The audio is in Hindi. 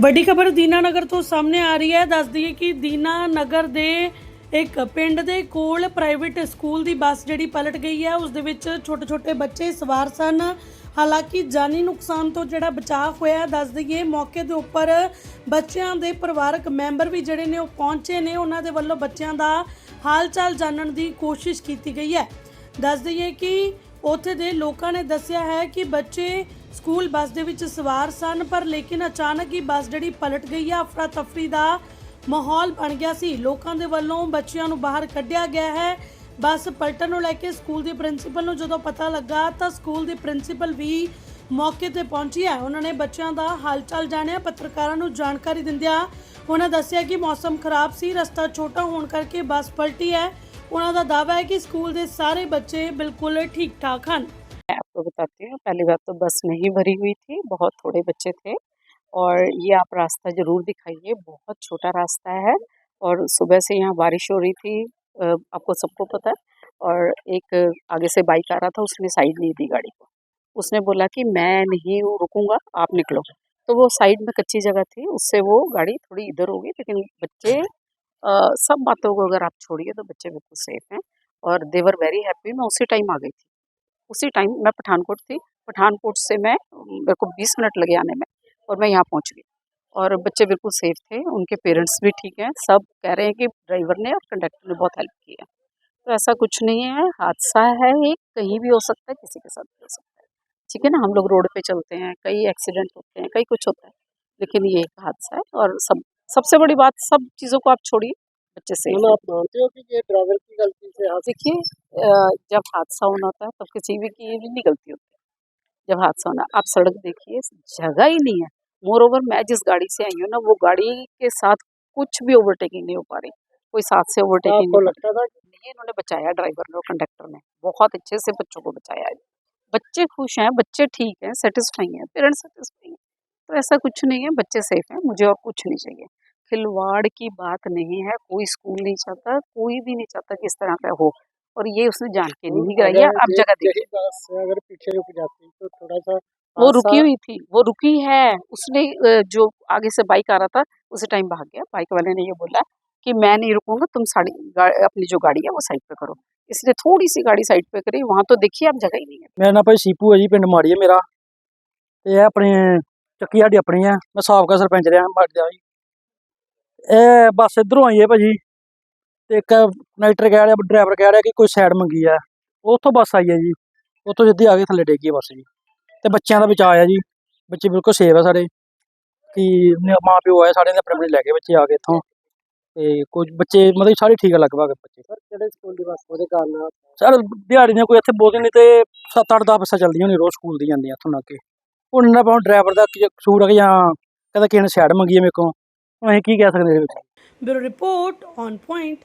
ਵੱਡੀ ਖਬਰ ਦੀਨਾਨਗਰ ਤੋਂ ਸਾਹਮਣੇ ਆ ਰਹੀ ਹੈ। ਦੱਸ ਦਈਏ ਕਿ ਦੀਨਾਨਗਰ ਦੇ ਇੱਕ ਪਿੰਡ ਦੇ ਕੋਲ ਪ੍ਰਾਈਵੇਟ ਸਕੂਲ ਦੀ ਬੱਸ ਜਿਹੜੀ ਪਲਟ ਗਈ ਹੈ। ਉਸ ਦੇ ਵਿੱਚ ਛੋਟੇ ਛੋਟੇ ਬੱਚੇ ਸਵਾਰ ਸਨ। ਹਾਲਾਂਕਿ ਜਾਨੀ ਨੁਕਸਾਨ ਤੋਂ ਜਿਹੜਾ ਬਚਾਅ ਹੋਇਆ, ਦੱਸ ਦਈਏ ਮੌਕੇ ਦੇ ਉੱਪਰ ਬੱਚਿਆਂ ਦੇ ਪਰਿਵਾਰਕ ਮੈਂਬਰ ਵੀ ਜਿਹੜੇ ਨੇ ਉਹ ਪਹੁੰਚੇ ਨੇ। ਉਹਨਾਂ ਦੇ ਵੱਲੋਂ ਬੱਚਿਆਂ ਦਾ ਹਾਲ ਚਾਲ ਜਾਣਨ ਦੀ ਕੋਸ਼ਿਸ਼ ਕੀਤੀ ਗਈ ਹੈ। ਦੱਸ ਦਈਏ ਕਿ ਉੱਥੇ ਦੇ ਲੋਕਾਂ ਨੇ ਦੱਸਿਆ ਹੈ ਕਿ ਬੱਚੇ ਸਕੂਲ ਬੱਸ ਦੇ ਵਿੱਚ ਸਵਾਰ ਸਨ, ਪਰ ਲੇਕਿਨ ਅਚਾਨਕ ਹੀ ਬੱਸ ਜਿਹੜੀ ਪਲਟ ਗਈ ਹੈ ਅਫਰਾ ਤਫਰੀ ਦਾ ਮਾਹੌਲ ਬਣ ਗਿਆ ਸੀ। ਲੋਕਾਂ ਦੇ ਵੱਲੋਂ ਬੱਚਿਆਂ ਨੂੰ ਬਾਹਰ ਕੱਢਿਆ ਗਿਆ ਹੈ। ਬੱਸ ਪਲਟਣ ਨੂੰ ਲੈ ਕੇ ਸਕੂਲ ਦੀ ਪ੍ਰਿੰਸੀਪਲ ਨੂੰ ਜਦੋਂ ਪਤਾ ਲੱਗਾ, ਤਾਂ ਸਕੂਲ ਦੀ ਪ੍ਰਿੰਸੀਪਲ ਵੀ ਮੌਕੇ ਤੇ ਪਹੁੰਚੀ ਹੈ। ਉਹਨਾਂ ਨੇ ਬੱਚਿਆਂ ਦਾ ਹਾਲਚਾਲ ਜਾਣਿਆ, ਪੱਤਰਕਾਰਾਂ ਨੂੰ ਜਾਣਕਾਰੀ ਦਿੰਦਿਆਂ ਉਹਨਾਂ ਦੱਸਿਆ ਕਿ ਮੌਸਮ ਖਰਾਬ ਸੀ, ਰਸਤਾ ਛੋਟਾ ਹੋਣ ਕਰਕੇ ਬੱਸ ਪਲਟੀ ਹੈ। ਉਹਨਾਂ ਦਾ ਦਾਅਵਾ ਹੈ ਕਿ ਸਕੂਲ ਦੇ ਸਾਰੇ ਬੱਚੇ ਬਿਲਕੁਲ ਠੀਕ ਠਾਕ ਹਨ। आपको बताती हूँ। पहली बात तो बस नहीं भरी हुई थी बहुत थोड़े बच्चे थे और ये आप रास्ता ज़रूर दिखाइए बहुत छोटा रास्ता है और सुबह से यहाँ बारिश हो रही थी आपको सबको पता और एक आगे से बाइक आ रहा था उसने साइड नहीं दी गाड़ी को। उसने बोला कि मैं नहीं रुकूँगा आप निकलो। तो वो साइड में कच्ची जगह थी उससे वो गाड़ी थोड़ी इधर हो गई लेकिन बच्चे अ, सब बातों को अगर आप छोड़िए तो बच्चे बिल्कुल सेफ़ हैं और देवर वेरी हैप्पी मैं उसी टाइम आ गई थी। उसी टाइम मैं पठानकोट थी। पठानकोट से मैं, मेरे को 20 मिनट लगे आने में और मैं यहाँ पहुँच गई। और बच्चे बिल्कुल सेफ़ थे, उनके पेरेंट्स भी ठीक हैं, सब कह रहे हैं कि ड्राइवर ने और कंडक्टर ने बहुत हेल्प की है तो ऐसा कुछ नहीं है, हादसा है ये कहीं भी हो सकता है, किसी के साथ भी हो सकता है। ठीक है ना, हम लोग रोड पे चलते हैं, कई एक्सीडेंट होते हैं, कई कुछ होता है। लेकिन ये एक हादसा है और सब, सबसे बड़ी बात, सब चीज़ों को आप छोड़िए। बच्चे मतलब आप मानते हो कि ये ड्राइवर की गलती से देखिए जब हादसा होना होता है तब किसी भी की भी नहीं गलती होती। है जब हादसा होना आप सड़क देखिए जगह ही नहीं है। मोर ओवर मैं जिस गाड़ी से आई हूँ ना वो गाड़ी के साथ कुछ भी ओवरटेकिंग नहीं हो पा रही। कोई साथ से ओवरटेकिंग नहीं लगता था कि नहीं इन्होंने बचाया ड्राइवर ने और कंडक्टर ने। बहुत अच्छे से बच्चों को बचाया है। बच्चे खुश हैं बच्चे ठीक हैं सेटिस्फाई हैं पेरेंट्स सेटिस्फाई हैं। तो ऐसा कुछ नहीं है बच्चे सेफ़ हैं मुझे और कुछ नहीं चाहिए। खिलवाड़ की बात नहीं है कोई स्कूल नहीं चाहता कोई भी नहीं चाहता कि इस तरह का हो और ये उसने जान के नहीं कराई है अगर अब ये- जगह देखिए यही बस अगर पीछे रुक जाती तो थोड़ा सा वो हादसा- रुकी हुई थी वो रुकी है उसने अ, जो आगे से बाइक आ रहा था उसी टाइम भाग गया बाइक वाले ने ये बोला कि मैं नहीं रुकूंगा तुम साड़ी गा- अपनी जो गाड़ी है वो साइड पे करो इसलिए थोड़ी सी गाड़ी साइड पे करी वहां तो देखिए अब जगह ही नहीं है ਮੇਰਾ ਨਾਂ ਭਾਈ ਸੀਪੂ ਹੈ ਜੀ ਪਿੰਡ ਮਾੜੀ ਹੈ ਮੇਰਾ ਤੇ ਇਹ ਆਪਣੇ ਚੱਕੀ ਸਾਡੀ ਆਪਣੀ ਹੈ ਮੈਂ ਸਾਬਕਾ ਸਰਪੰਚ ਰਿਹਾ ਮਾੜੀ ਦਾ ਜੀ ਇਹ ਬੱਸ ਇਧਰੋਂ ਆਈ ਹੈ ਭਾਜੀ। ਤੇ ਇੱਕ ਕਨੈਕਟਰ ਕਹਿ ਰਿਹਾ ਡਰਾਈਵਰ ਕਹਿ ਰਿਹਾ ਕਿ ਕੋਈ ਸਾਈਡ ਮੰਗੀ ਆ। ਉੱਥੋਂ ਬੱਸ ਆਈ ਹੈ ਜੀ। ਉੱਥੋਂ ਸਿੱਧੀ ਆ ਕੇ ਥੱਲੇ ਡੇਗੀ ਬੱਸ ਜੀ। ਤੇ ਬੱਚਿਆਂ ਦਾ ਬਚਾਅ ਆ ਜੀ। ਬੱਚੇ ਬਿਲਕੁਲ ਸੇਫ ਆ ਸਾਡੇ ਕਿ ਮਾਂ ਪਿਓ ਆਏ ਸਾਡੇ ਨੇ ਆਪਣੇ ਆਪਣੇ ਲੈ ਕੇ ਬੱਚੇ ਆ ਕੇ ਇੱਥੋਂ। ਤੇ ਕੁਝ ਬੱਚੇ ਮਤਲਬ ਸਾਰੇ ਠੀਕ ਆ ਲਗਭਗ ਬੱਚੇ। ਸਰ ਕਿਹੜੇ ਸਕੂਲ ਦੀ ਬੱਸ ਉਹਦੇ ਕਾਰਨ ਸਰ ਦਿਹਾੜੀ ਦੀਆਂ ਕੋਈ ਇੱਥੇ ਬਹੁਤ ਨਹੀਂ ਤੇ 7-8 10 ਬੱਸਾਂ ਚੱਲਦੀਆਂ ਨੇ ਰੋਜ਼ ਸਕੂਲ ਦੀ ਜਾਂਦੀਆਂ ਇੱਥੋਂ ਲੱਗ ਕੇ। ਹੁਣ ਇਹਨਾਂ ਪਾਉਂ ਡਰਾਈਵਰ ਦਾ ਕਸੂਰ ਹੈ ਕਿ ਜਾਂ ਕਹਿੰਦਾ ਕਿਸੇ ਨੇ ਸਾਈਡ ਮੰਗੀ ਹੈ ਮੇਰੇ ਕੋਲ। ਹੁਣ ਅਸੀਂ ਕੀ ਕਹਿ ਸਕਦੇ ਹਾਂ ਇਹਦੇ ਵਿੱਚ? Bureau report on point